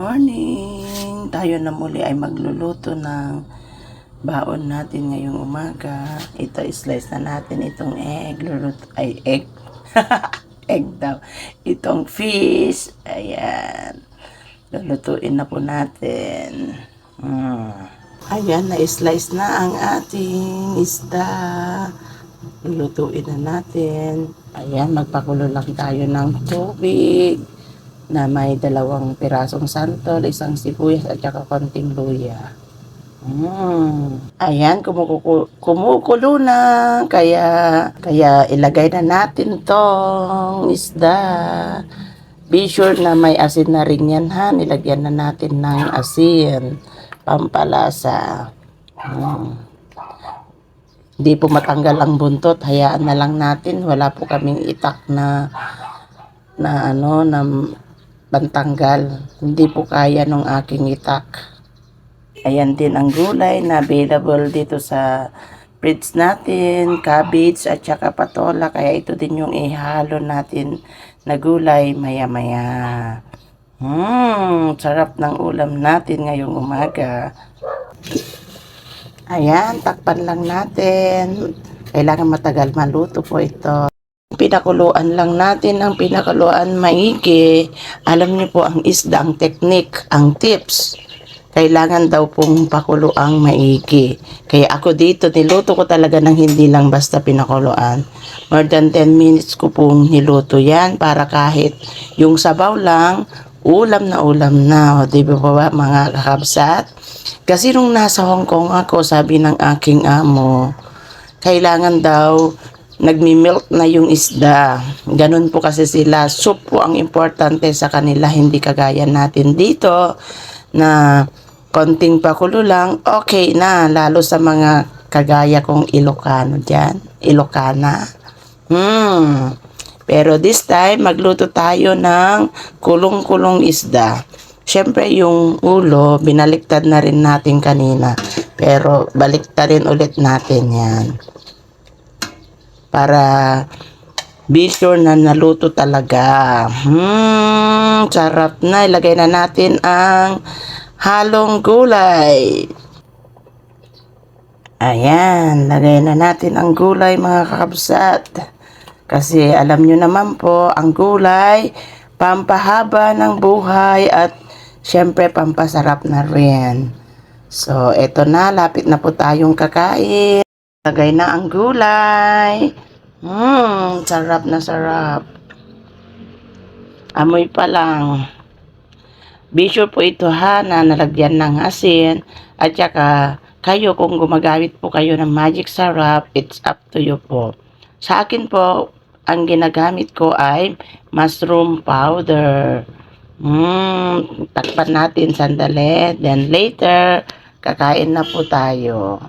Morning! Tayo na muli ay magluluto ng baon natin ngayong umaga. Ito, slice na natin itong egg. Luluto, ay, egg. egg daw. Itong fish. Ayan. Lulutuin na po natin. Mm. Ayan, na-slice na ang ating isda. Lulutuin na natin. Ayan, magpakulo lang tayo ng tubig na may dalawang pirasong santol, isang sibuyas at saka konting luya. Mm. Ayan, kumukulo, kumukulo na. Kaya, kaya ilagay na natin tong isda. Be sure na may asin na rin yan ha. Nilagyan na natin ng asin. Pampalasa. Mm. Hindi po matanggal ang buntot. Hayaan na lang natin. Wala po kaming itak na na ano na pantanggal. Hindi po kaya nung aking itak. Ayan din ang gulay na available dito sa fridge natin, cabbage at saka patola. Kaya ito din yung ihalo natin na gulay maya-maya. Hmm, sarap ng ulam natin ngayong umaga. Ayan, takpan lang natin. Kailangan matagal maluto po ito. Pinakuluan lang natin ang pinakuluan maigi. Alam niyo po ang isda, ang technique, ang tips. Kailangan daw pong pakuluang maigi. Kaya ako dito, niluto ko talaga ng hindi lang basta pinakuluan. More than 10 minutes ko pong niluto yan para kahit yung sabaw lang, ulam na ulam na. O, di ba ba mga kakabsat? Kasi nung nasa Hong Kong ako, sabi ng aking amo, kailangan daw nagmi-melt na yung isda. Ganun po kasi sila. Soup po ang importante sa kanila, hindi kagaya natin dito na konting pakulo lang, okay na. Lalo sa mga kagaya kong Ilocano dyan. Ilocana. Hmm. Pero this time, magluto tayo ng kulong-kulong isda. Siyempre, yung ulo, binaliktad na rin natin kanina. Pero, baliktarin ulit natin yan para be na naluto talaga. Hmm, sarap na. Ilagay na natin ang halong gulay. Ayan, lagay na natin ang gulay mga kakabsat. Kasi alam nyo naman po, ang gulay, pampahaba ng buhay at syempre pampasarap na rin. So, eto na, lapit na po tayong kakain. Lagay na ang gulay. Mmm, sarap na sarap. Amoy pa lang. Be po ito ha na nalagyan ng asin. At saka kayo kung gumagamit po kayo ng magic sarap, it's up to you po. Sa akin po, ang ginagamit ko ay mushroom powder. Mmm, takpan natin sandali. Then later, kakain na po tayo.